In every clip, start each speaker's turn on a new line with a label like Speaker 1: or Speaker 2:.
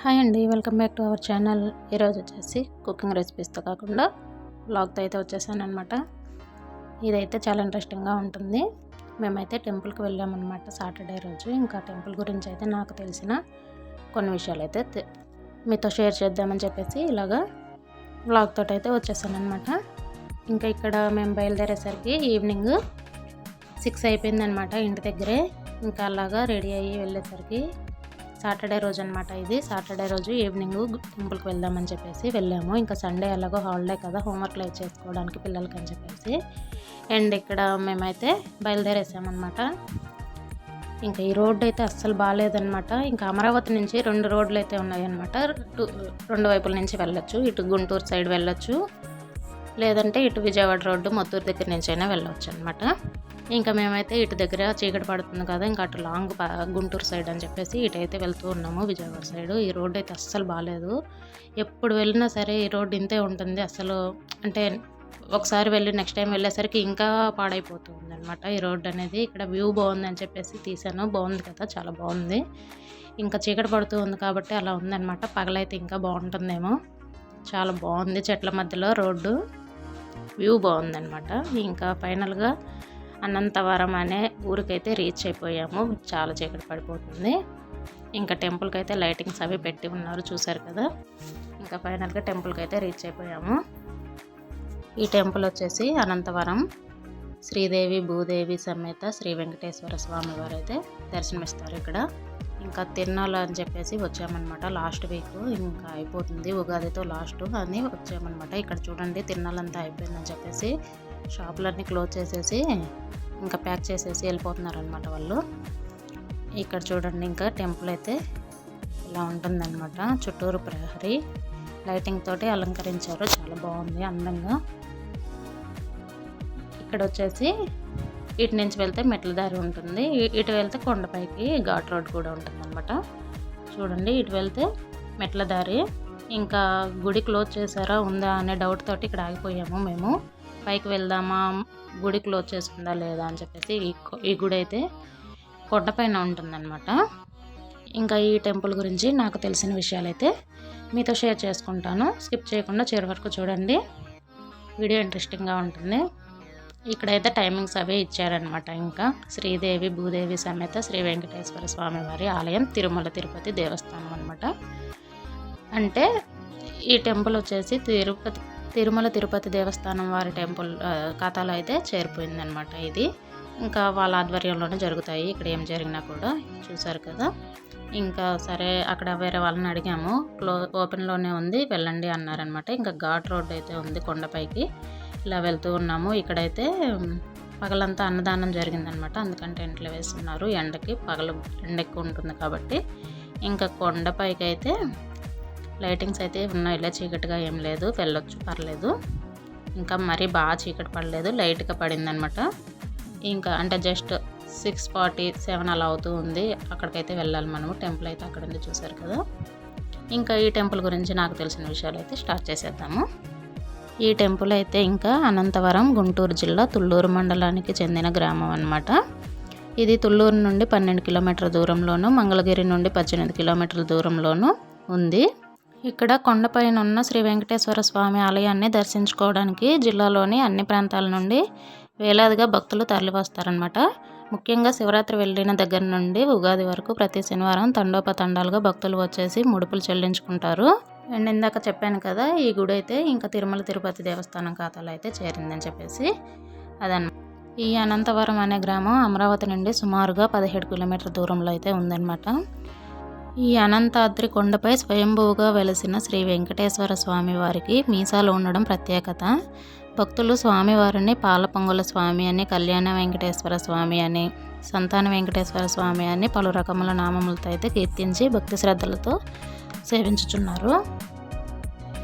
Speaker 1: Hi అండి welcome back to our channel. ఈరోజు వచ్చేసి కుకింగ్ రెసిపీస్తో కాకుండా బ్లాగ్తో అయితే వచ్చేసాను అనమాట ఇదైతే చాలా ఇంట్రెస్టింగ్గా ఉంటుంది. మేమైతే టెంపుల్కి వెళ్ళామన్నమాట సాటర్డే రోజు. ఇంకా టెంపుల్ గురించి అయితే నాకు తెలిసిన కొన్ని విషయాలు అయితే మీతో షేర్ చేద్దామని చెప్పేసి ఇలాగా బ్లాగ్తో అయితే వచ్చేసాను అనమాట ఇంకా ఇక్కడ మేము బయలుదేరేసరికి ఈవినింగ్ సిక్స్ అయిపోయిందనమాట ఇంటి దగ్గరే. ఇంకా అలాగా రెడీ అయ్యి వెళ్ళేసరికి సాటర్డే రోజు అనమాట ఇది. సాటర్డే రోజు ఈవినింగ్ టెంపుల్కి వెళ్దామని చెప్పేసి వెళ్ళాము. ఇంకా సండే ఎలాగో హాలిడే కదా హోంవర్క్లు అవి చేసుకోవడానికి పిల్లలకి అని చెప్పేసి. అండ్ ఇక్కడ మేమైతే బయలుదేరేసామన్నమాట. ఇంకా ఈ రోడ్డు అయితే అస్సలు బాగాలేదనమాట ఇంకా అమరావతి నుంచి రెండు రోడ్లు అయితే ఉన్నాయన్నమాట. టు- రెండు వైపుల నుంచి వెళ్ళొచ్చు. ఇటు గుంటూరు సైడ్ వెళ్ళొచ్చు. లేదంటే ఇటు విజయవాడ రోడ్డు మొత్తూరు దగ్గర నుంచి అయినా వెళ్ళవచ్చు అనమాట ఇంకా మేమైతే ఇటు దగ్గర చీకటి పడుతుంది కదా ఇంకా అటు లాంగ్ గుంటూరు సైడ్ అని చెప్పేసి ఇటైతే వెళ్తూ ఉన్నాము విజయవాడ సైడ్. ఈ రోడ్డు అయితే అస్సలు బాగాలేదు ఎప్పుడు వెళ్ళినా సరే ఈ రోడ్డు ఇంతే ఉంటుంది. అసలు అంటే ఒకసారి వెళ్ళి నెక్స్ట్ టైం వెళ్ళేసరికి ఇంకా పాడైపోతుంది అనమాట ఈ రోడ్డు అనేది. ఇక్కడ వ్యూ బాగుందని చెప్పేసి తీసాను బాగుంది కదా చాలా బాగుంది. ఇంకా చీకటి పడుతూ ఉంది కాబట్టి అలా ఉందనమాట పగలైతే ఇంకా బాగుంటుందేమో. చాలా బాగుంది చెట్ల మధ్యలో రోడ్డు. వ్యూ బాగుందనమాట ఇంకా ఫైనల్గా అనంతవరం అనే ఊరికైతే రీచ్ అయిపోయాము. చాలా చీకటి పడిపోతుంది. ఇంకా టెంపుల్కి అయితే లైటింగ్స్ అవి పెట్టి ఉన్నారు చూసారు కదా? ఇంకా ఫైనల్గా టెంపుల్కి అయితే రీచ్ అయిపోయాము. ఈ టెంపుల్ వచ్చేసి అనంతవరం. శ్రీదేవి భూదేవి సమేత శ్రీ వెంకటేశ్వర స్వామి వారు అయితే దర్శనమిస్తారు ఇక్కడ. ఇంకా తిరునాళ్ళ అని చెప్పేసి వచ్చామన్నమాట లాస్ట్ వీక్ ఇంకా అయిపోతుంది ఉగాదితో లాస్ట్ అని వచ్చామన్నమాట. ఇక్కడ చూడండి తిరునాళ్ళంతా అయిపోయిందని చెప్పేసి షాపులన్నీ క్లోజ్ చేసేసి ఇంకా ప్యాక్ చేసేసి వెళ్ళిపోతున్నారు అనమాట వాళ్ళు. ఇక్కడ చూడండి ఇంకా టెంపుల్ అయితే ఇలా ఉంటుందన్నమాట. చుట్టూరు ప్రహరీ లైటింగ్ తోటి అలంకరించారు. చాలా బాగుంది అందంగా. ఇక్కడ వచ్చేసి ఇటు నుంచి వెళ్తే మెట్ల దారి ఉంటుంది. ఇటు వెళ్తే కొండపైకి ఘాట్ రోడ్ కూడా ఉంటుంది అనమాట చూడండి ఇటు వెళ్తే మెట్ల దారి. ఇంకా గుడి క్లోజ్ చేశారా ఉందా అనే డౌట్ తోటి ఇక్కడ ఆగిపోయాము మేము. పైకి వెళ్దామా? గుడి క్లోజ్ చేసుకుందా లేదా అని చెప్పేసి ఈ ఈ గుడి అయితే కొండపైన ఉంటుందన్నమాట. ఇంకా ఈ టెంపుల్ గురించి నాకు తెలిసిన విషయాలు అయితే మీతో షేర్ చేసుకుంటాను. స్కిప్ చేయకుండా చివరి వరకు చూడండి. వీడియో ఇంట్రెస్టింగ్గా ఉంటుంది. ఇక్కడైతే టైమింగ్స్ అవే ఇచ్చారనమాట ఇంకా శ్రీదేవి భూదేవి సమేత శ్రీ వెంకటేశ్వర స్వామి వారి ఆలయం తిరుమల తిరుపతి దేవస్థానం అనమాట అంటే ఈ టెంపుల్ వచ్చేసి తిరుపతి తిరుమల తిరుపతి దేవస్థానం వారి టెంపుల్ ఖాతాలో అయితే చేరిపోయిందనమాట ఇది. ఇంకా వాళ్ళ ఆధ్వర్యంలోనే జరుగుతాయి. ఇక్కడ ఏం జరిగినా కూడా చూసారు కదా. ఇంకా సరే అక్కడ వేరే వాళ్ళని అడిగాము. క్లో ఓపెన్లోనే ఉంది వెళ్ళండి అన్నారనమాట ఇంకా ఘాట్ రోడ్ అయితే ఉంది కొండపైకి. ఇలా వెళ్తూ ఉన్నాము. ఇక్కడైతే పగలంతా అన్నదానం జరిగిందనమాట అందుకంటే ఇంట్లో వేస్తున్నారు. ఎండకి పగలు ఎండ ఎక్కువ ఉంటుంది కాబట్టి. ఇంకా కొండపైకి అయితే లైటింగ్స్ అయితే ఉన్నాయి ఇలా చీకటిగా ఏం లేదు. వెళ్ళొచ్చు పర్లేదు. ఇంకా మరీ బాగా చీకటి పడలేదు. లైట్గా పడిందనమాట. ఇంకా అంటే జస్ట్ సిక్స్ ఫార్టీ సెవెన్ అలా అవుతూ ఉంది. అక్కడికైతే వెళ్ళాలి మనము. టెంపుల్ అయితే అక్కడ ఉంది చూసారు కదా. ఇంకా ఈ టెంపుల్ గురించి నాకు తెలిసిన విషయాలు అయితే స్టార్ట్ చేసేద్దాము. ఈ టెంపుల్ అయితే ఇంకా అనంతవరం గుంటూరు జిల్లా తుళ్ళూరు మండలానికి చెందిన గ్రామం అన్నమాట. ఇది తుళ్ళూరు నుండి పన్నెండు కిలోమీటర్ల దూరంలోను మంగళగిరి నుండి పద్దెనిమిది కిలోమీటర్ల దూరంలోను ఉంది. ఇక్కడ కొండపైన ఉన్న శ్రీ వెంకటేశ్వర స్వామి ఆలయాన్ని దర్శించుకోవడానికి జిల్లాలోని అన్ని ప్రాంతాల నుండి వేలాదిగా భక్తులు తరలివస్తారనమాట ముఖ్యంగా శివరాత్రి వెళ్ళిన దగ్గర నుండి ఉగాది వరకు ప్రతి శనివారం తండోపతండాలుగా భక్తులు వచ్చేసి ముడుపులు చెల్లించుకుంటారు. అండ్ ఇందాక చెప్పాను కదా ఈ గుడి అయితే ఇంకా తిరుమల తిరుపతి దేవస్థానం ఖాతాలో అయితే చేరిందని చెప్పేసి అదన్న. ఈ అనంతవరం అనే గ్రామం అమరావతి నుండి సుమారుగా పదిహేడు కిలోమీటర్ల దూరంలో అయితే ఉందన్నమాట. ఈ అనంతాద్రి కొండపై స్వయంభూగా వెలసిన శ్రీ వెంకటేశ్వర స్వామి వారికి మీసాలు ఉండడం ప్రత్యేకత. భక్తులు స్వామివారిని పాలపొంగుల స్వామి అని కళ్యాణ వెంకటేశ్వర స్వామి అని సంతాన వెంకటేశ్వర స్వామి అని పలు రకముల నామములతో అయితే కీర్తించి భక్తి శ్రద్ధలతో సేవించుచున్నారు.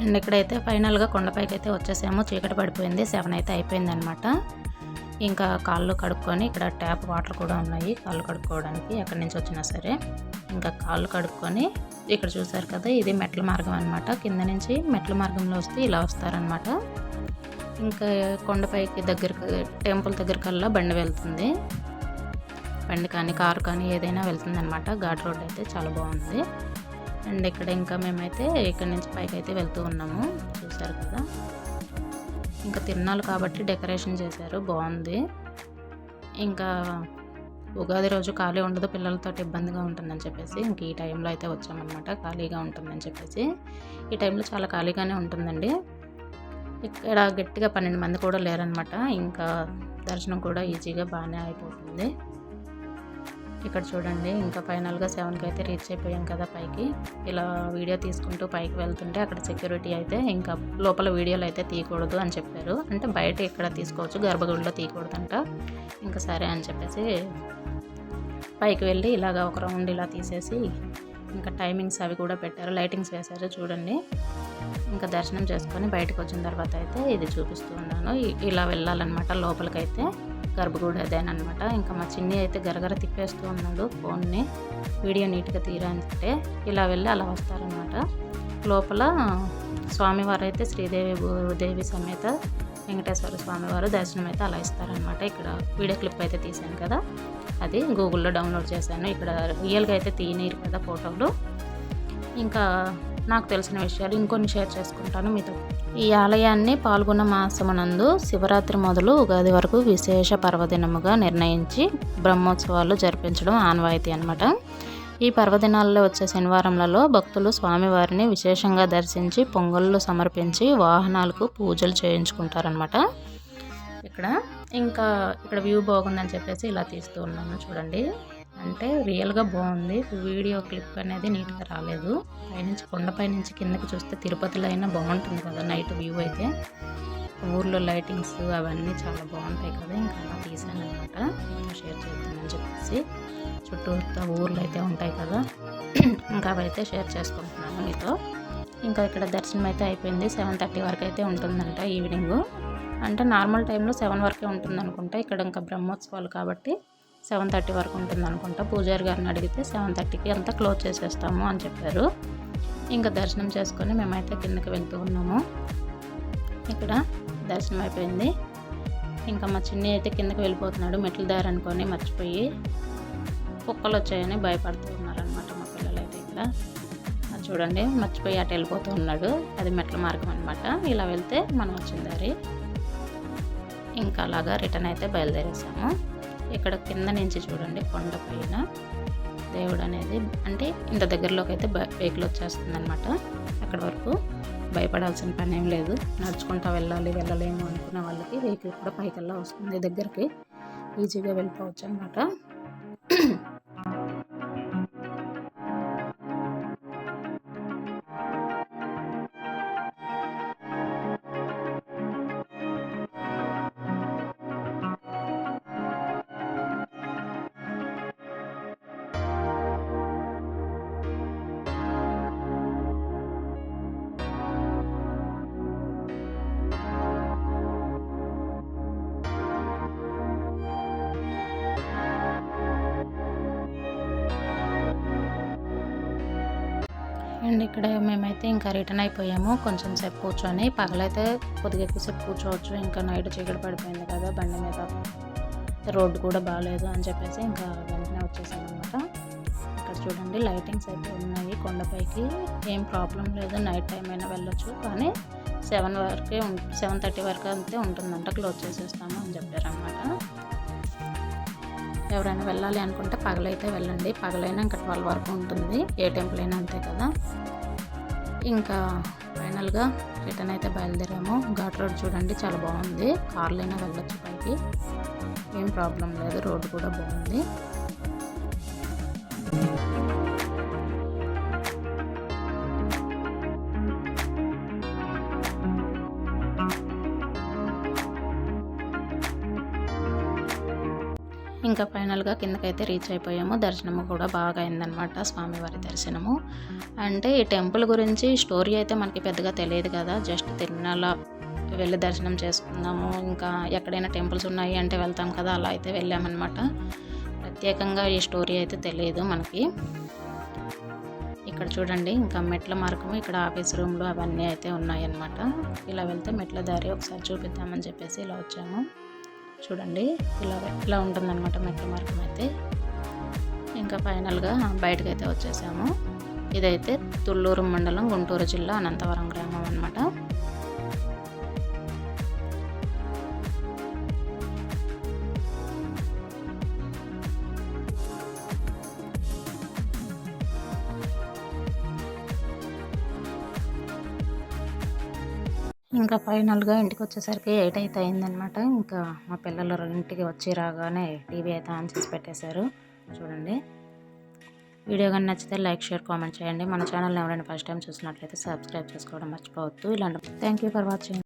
Speaker 1: అండ్ ఇక్కడైతే ఫైనల్గా కొండపైకి అయితే వచ్చేసాము. చీకటి పడిపోయింది. సెవెన్ అయితే అయిపోయిందనమాట ఇంకా కాళ్ళు కడుక్కొని ఇక్కడ ట్యాప్ వాటర్ కూడా ఉన్నాయి. కాళ్ళు కడుక్కోవడానికి ఎక్కడి నుంచి వచ్చినా సరే. ఇంకా కాళ్ళు కడుక్కొని ఇక్కడ చూసారు కదా ఇది మెట్ల మార్గం అనమాట కింద నుంచి మెట్ల మార్గంలో వస్తే ఇలా వస్తారనమాట ఇంకా కొండపైకి దగ్గర టెంపుల్ దగ్గరకల్లా బండి వెళ్తుంది. బండి కానీ కారు కానీ ఏదైనా వెళ్తుంది అనమాట ఘాట్ రోడ్ అయితే చాలా బాగుంది. అండ్ ఇక్కడ ఇంకా మేమైతే ఇక్కడ నుంచి పైకి అయితే వెళ్తూ ఉన్నాము. చూసారు కదా. ఇంకా తిరునాళ్ళు కాబట్టి డెకరేషన్ చేశారు. బాగుంది. ఇంకా ఉగాది రోజు ఖాళీ ఉండదు పిల్లలతో ఇబ్బందిగా ఉంటుందని చెప్పేసి ఇంక ఈ టైంలో అయితే వచ్చామన్నమాట. ఖాళీగా ఉంటుందని చెప్పేసి. ఈ టైంలో చాలా ఖాళీగానే ఉంటుందండి. ఇక్కడ గట్టిగా పన్నెండు మంది కూడా లేరనమాట ఇంకా దర్శనం కూడా ఈజీగా బాగానే అయిపోతుంది. ఇక్కడ చూడండి ఇంకా ఫైనల్గా సెవెన్కి అయితే రీచ్ అయిపోయాం కదా పైకి. ఇలా వీడియో తీసుకుంటూ పైకి వెళ్తుంటే అక్కడ సెక్యూరిటీ అయితే ఇంకా లోపల వీడియోలు అయితే తీయకూడదు అని చెప్పారు. అంటే బయట ఇక్కడ తీసుకోవచ్చు గర్భగుడిలో తీయకూడదంట. ఇంకా సరే అని చెప్పేసి పైకి వెళ్ళి ఇలాగ ఒక రౌండ్ ఇలా తీసేసి ఇంకా టైమింగ్స్ అవి కూడా పెట్టారు లైటింగ్స్ వేశారు చూడండి. ఇంకా దర్శనం చేసుకొని బయటకు వచ్చిన తర్వాత అయితే ఇది చూపిస్తూ ఉన్నాను. ఇలా వెళ్ళాలన్నమాట లోపలికైతే. గర్భగుడి అదేనమాట ఇంకా మా చిన్ని అయితే గరగర తిప్పేస్తూ ఉన్నాడు ఫోన్ని. వీడియో నీట్గా తీరా ఇలా వెళ్ళి అలా వస్తారనమాట లోపల స్వామివారు అయితే శ్రీదేవి భూదేవి సమేత వెంకటేశ్వర స్వామివారు దర్శనం అయితే అలా ఇస్తారనమాట ఇక్కడ వీడియో క్లిప్ అయితే తీశాను కదా. అది గూగుల్లో డౌన్లోడ్ చేశాను. ఇక్కడ రియల్గా అయితే తీయనీరు కదా ఫోటోలు. ఇంకా నాకు తెలిసిన విషయాలు ఇంకొన్ని షేర్ చేసుకుంటాను మీతో. ఈ ఆలయాన్ని పాల్గొన్న మాసమునందు శివరాత్రి మొదలు ఉగాది వరకు విశేష పర్వదినముగా నిర్ణయించి బ్రహ్మోత్సవాలు జరిపించడం ఆనవాయితీ అనమాట ఈ పర్వదినాల్లో వచ్చే శనివారంలలో భక్తులు స్వామివారిని విశేషంగా దర్శించి పొంగళ్ళు సమర్పించి వాహనాలకు పూజలు చేయించుకుంటారనమాట ఇక్కడ ఇంకా ఇక్కడ వ్యూ బాగుందని చెప్పేసి ఇలా తీస్తూ ఉన్నాను చూడండి. అంటే రియల్గా బాగుంది. వీడియో క్లిప్ అనేది నీట్గా రాలేదు. పైనుంచి కొండపై నుంచి కిందకి చూస్తే తిరుపతిలో అయినా బాగుంటుంది కదా నైట్ వ్యూ అయితే. ఊర్లో లైటింగ్స్ అవన్నీ చాలా బాగుంటాయి కదా ఇంకా అలా తీసాను అనమాట షేర్ చేద్దామని చెప్పేసి. చుట్టూతా ఊర్లు అయితే ఉంటాయి కదా. ఇంకా అవైతే షేర్ చేసుకుంటున్నాను మీతో. ఇంకా ఇక్కడ దర్శనం అయితే అయిపోయింది. సెవెన్ థర్టీ వరకు అయితే ఉంటుందంట ఈవినింగ్. అంటే నార్మల్ టైంలో సెవెన్ వరకే ఉంటుంది అనుకుంటా ఇక్కడ ఇంకా బ్రహ్మోత్సవాలు కాబట్టి. సెవెన్ థర్టీ వరకు ఉంటుంది అనుకుంటా పూజారి గారిని అడిగితే సెవెన్ థర్టీకి అంతా క్లోజ్ చేసేస్తాము అని చెప్పారు. ఇంకా దర్శనం చేసుకొని మేమైతే కిందకి వెళ్తూ ఉన్నాము. ఇక్కడ దర్శనం అయిపోయింది. ఇంకా మా చిన్ని అయితే కిందకి వెళ్ళిపోతున్నాడు మెట్ల దారి అనుకొని మర్చిపోయి కుక్కలు వచ్చాయని భయపడుతూ ఉన్నారనమాట మా పిల్లలు అయితే ఇక్కడ చూడండి మర్చిపోయి అటు వెళ్ళిపోతూ ఉన్నాడు. అది మెట్ల మార్గం అనమాట ఇలా వెళ్తే మనం వచ్చిన దారి. ఇంకా అలాగా రిటర్న్ అయితే బయలుదేరేసాము. ఇక్కడ కింద నుంచి చూడండి కొండ పైన. దేవుడు అనేది అంటే ఇంత దగ్గరలోకి అయితే వెహికల్ వచ్చేస్తుంది అనమాట అక్కడ వరకు భయపడాల్సిన పని ఏం లేదు. నడుచుకుంటా వెళ్ళాలి వెళ్ళలేము అనుకున్న వాళ్ళకి వెహికల్ కూడా పైకల్లా వస్తుంది. దగ్గరికి ఈజీగా వెళ్ళిపోవచ్చు అనమాట అండ్ ఇక్కడ మేమైతే ఇంకా రిటర్న్ అయిపోయాము. కొంచెం సేపు కూర్చొని. పగలైతే కొద్దిగా ఎక్కువసేపు కూర్చోవచ్చు. ఇంకా నైట్ చీకటి పడిపోయింది కదా బండి మీద రోడ్డు కూడా బాగాలేదు అని చెప్పేసి ఇంకా వెంటనే వచ్చేసాను అనమాట ఇక్కడ చూడండి లైటింగ్స్ అయితే ఉన్నాయి కొండపైకి. ఏం ప్రాబ్లం లేదు నైట్ టైం అయినా వెళ్ళొచ్చు. కానీ సెవెన్ వరకే సెవెన్ థర్టీ వరకు అంతే ఉంటుందంట. క్లోజ్ చేసేస్తాము అని చెప్పారనమాట ఎవరైనా వెళ్ళాలి అనుకుంటే పగలైతే వెళ్ళండి. పగలైనా ఇంకా ట్వెల్వ్ వరకు ఉంటుంది. ఏ టెంపుల్ అయినా అంతే కదా. ఇంకా ఫైనల్గా రిటర్న్ అయితే బయలుదేరాము. ఘాట్ రోడ్ చూడండి చాలా బాగుంది. కార్లైనా వెళ్ళొచ్చు పైకి. ఏం ప్రాబ్లం లేదు రోడ్డు కూడా బాగుంది. ఇంకా ఫైనల్గా కిందకైతే రీచ్ అయిపోయాము. దర్శనము కూడా బాగా అయిందనమాట స్వామివారి దర్శనము. అంటే ఈ టెంపుల్ గురించి స్టోరీ అయితే మనకి పెద్దగా తెలియదు కదా. జస్ట్ తిరునాల వెళ్ళి దర్శనం చేసుకుందాము. ఇంకా ఎక్కడైనా టెంపుల్స్ ఉన్నాయి అంటే వెళ్తాం కదా అలా అయితే వెళ్ళామన్నమాట. ప్రత్యేకంగా ఈ స్టోరీ అయితే తెలియదు మనకి. ఇక్కడ చూడండి ఇంకా మెట్ల మార్గము ఇక్కడ ఆఫీస్ రూమ్లు అవన్నీ అయితే ఉన్నాయన్నమాట. ఇలా వెళ్తే మెట్ల దారి ఒకసారి చూపిద్దామని చెప్పేసి ఇలా వచ్చాము. చూడండి. ఇలా ఇలా ఉంటుందన్నమాట మెట్ల మార్గం అయితే. ఇంకా ఫైనల్గా బయటకు అయితే వచ్చేసాము. ఇదైతే తుళ్ళూరు మండలం గుంటూరు జిల్లా అనంతవరం గ్రామం అనమాట ఇంకా ఫైనల్గా ఇంటికి వచ్చేసరికి ఎయిట్ అయితే అయిందనమాట ఇంకా మా పిల్లలు ఇంటికి వచ్చి రాగానే టీవీ అయితే ఆన్ చేసి పెట్టేశారు. చూడండి. వీడియో కానీ నచ్చితే లైక్ షేర్ కామెంట్ చేయండి. మన ఛానల్ని ఎవరైనా ఫస్ట్ టైం చూసినట్లయితే సబ్స్క్రైబ్ చేసుకోవడం మర్చిపోవద్దు. ఇలాంటి థ్యాంక్ యూ ఫర్ వాచింగ్.